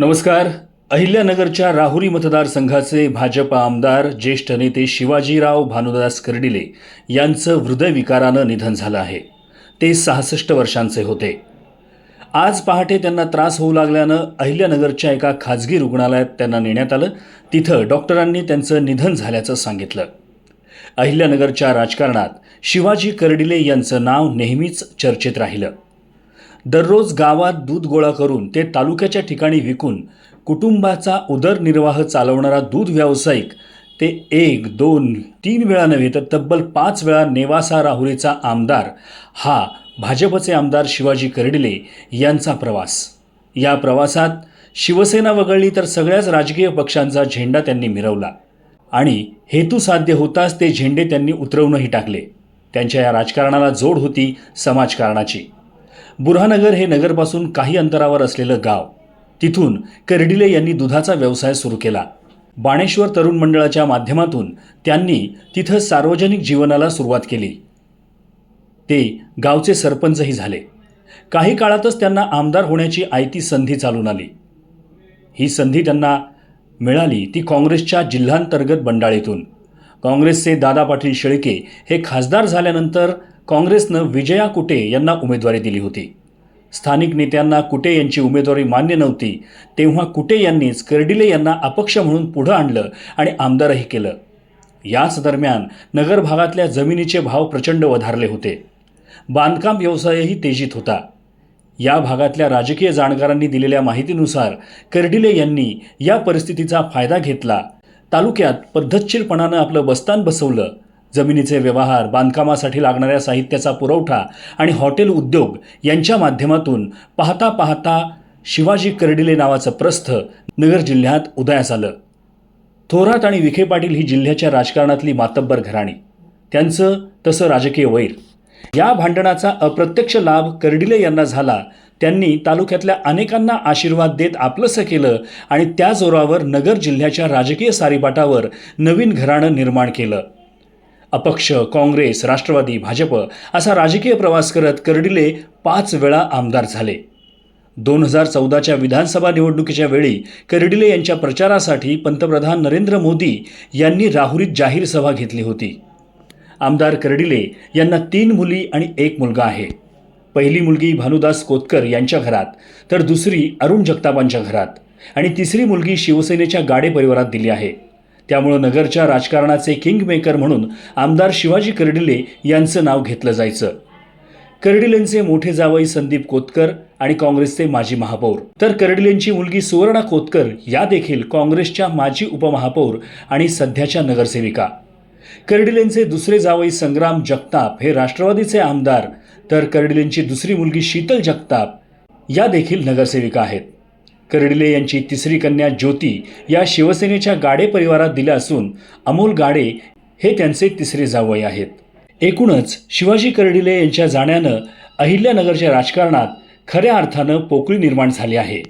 नमस्कार. अहिल्यानगरच्या राहुरी मतदारसंघाचे भाजप आमदार ज्येष्ठ नेते शिवाजीराव भानुदास कर्डिले यांचं हृदयविकारानं निधन झालं आहे. ते सहासष्ट वर्षांचे होते. आज पहाटे त्यांना त्रास होऊ लागल्यानं अहिल्यानगरच्या एका खाजगी रुग्णालयात त्यांना नेण्यात आलं. तिथं डॉक्टरांनी त्यांचं निधन झाल्याचं सांगितलं. अहिल्यानगरच्या राजकारणात शिवाजी कर्डिले यांचं नाव नेहमीच चर्चेत राहिलं. दररोज गावात दूध गोळा करून ते तालुक्याच्या ठिकाणी विकून कुटुंबाचा उदरनिर्वाह चालवणारा दूध व्यावसायिक ते एक दोन तीन वेळा नव्हे तर तब्बल पाच वेळा नेवासा राहुरीचा आमदार हा भाजपचे आमदार शिवाजी कर्डिले यांचा प्रवास. या प्रवासात शिवसेना वगळली तर सगळ्याच राजकीय पक्षांचा झेंडा त्यांनी मिरवला आणि हेतू साध्य होताच ते झेंडे त्यांनी उतरवूनही टाकले. त्यांच्या या राजकारणाला जोड होती समाजकारणाची. बुरहानगर हे नगरपासून काही अंतरावर असलेलं गाव. तिथून कर्डिले यांनी दुधाचा व्यवसाय सुरू केला. बाणेश्वर तरुण मंडळाच्या माध्यमातून त्यांनी तिथं सार्वजनिक जीवनाला सुरुवात केली. ते गावचे सरपंचही झाले. काही काळातच त्यांना आमदार होण्याची आयती संधी चालून आली. ही संधी त्यांना मिळाली ती काँग्रेसच्या जिल्हांतर्गत बंडाळीतून. काँग्रेसचे दादा पाटील शेळके हे खासदार झाल्यानंतर काँग्रेसनं विजया कुटे यांना उमेदवारी दिली होती. स्थानिक नेत्यांना कुटे यांची उमेदवारी मान्य नव्हती तेव्हा कुटे यांनीच कर्डिले यांना अपक्ष म्हणून पुढं आणलं आणि आमदारही केलं. याच दरम्यान नगर भागातल्या जमिनीचे भाव प्रचंड वधारले होते. बांधकाम व्यवसायही तेजीत होता. या भागातल्या राजकीय जाणकारांनी दिलेल्या माहितीनुसार कर्डिले यांनी या परिस्थितीचा फायदा घेतला. तालुक्यात पद्धतशीरपणानं आपलं बस्तान बसवलं. जमिनीचे व्यवहार बांधकामासाठी लागणाऱ्या साहित्याचा पुरवठा आणि हॉटेल उद्योग यांच्या माध्यमातून पाहता पाहता शिवाजी कर्डिले नावाचं प्रस्थ नगर जिल्ह्यात उदयास आलं. थोरात आणि विखे पाटील ही जिल्ह्याच्या राजकारणातली मातब्बर घराणी. त्यांचं तसं राजकीय वैर. या भांडणाचा अप्रत्यक्ष लाभ कर्डिले यांना झाला. त्यांनी तालुक्यातल्या अनेकांना आशीर्वाद देत आपलंसं केलं आणि त्या जोरावर नगर जिल्ह्याच्या राजकीय सारीपाटावर नवीन घराणं निर्माण केलं. अपक्ष काँग्रेस राष्ट्रवादी भाजप असा राजकीय प्रवास करत कर्डिले पाच वेळा आमदार झाले. दोन हजार चौदाच्या विधानसभा निवडणुकीच्या वेळी कर्डिले यांच्या प्रचारासाठी पंतप्रधान नरेंद्र मोदी यांनी राहुरीत जाहीर सभा घेतली होती. आमदार कर्डिले यांना तीन मुली आणि एक मुलगा आहे. पहिली मुलगी भानुदास कोतकर यांच्या घरात तर दुसरी अरुण जगतापांच्या घरात आणि तिसरी मुलगी शिवसेनेच्या गाडे परिवारात दिली आहे. त्यामुळं नगरच्या राजकारणाचे किंगमेकर म्हणून आमदार शिवाजी कर्डिले यांचं नाव घेतलं जायचं. कर्डिलेंचे मोठे जावई संदीप कोतकर आणि काँग्रेसचे माजी महापौर. तर कर्डिलेंची मुलगी सुवर्णा कोतकर या देखील काँग्रेसच्या माजी उपमहापौर आणि सध्याच्या नगरसेविका. कर्डिलेंचे दुसरे जावई संग्राम जगताप हे राष्ट्रवादीचे आमदार तर कर्डिलेंची दुसरी मुलगी शीतल जगताप या देखील नगरसेविका आहेत. कर्डिले यांची तिसरी कन्या ज्योती या शिवसेनेच्या गाडे परिवारात दिल्या असून अमोल गाडे हे त्यांचे तिसरे जावई आहेत. एकूणच शिवाजी कर्डिले यांच्या जाण्यानं अहिल्यानगरच्या राजकारणात खऱ्या अर्थानं पोकळी निर्माण झाली आहे.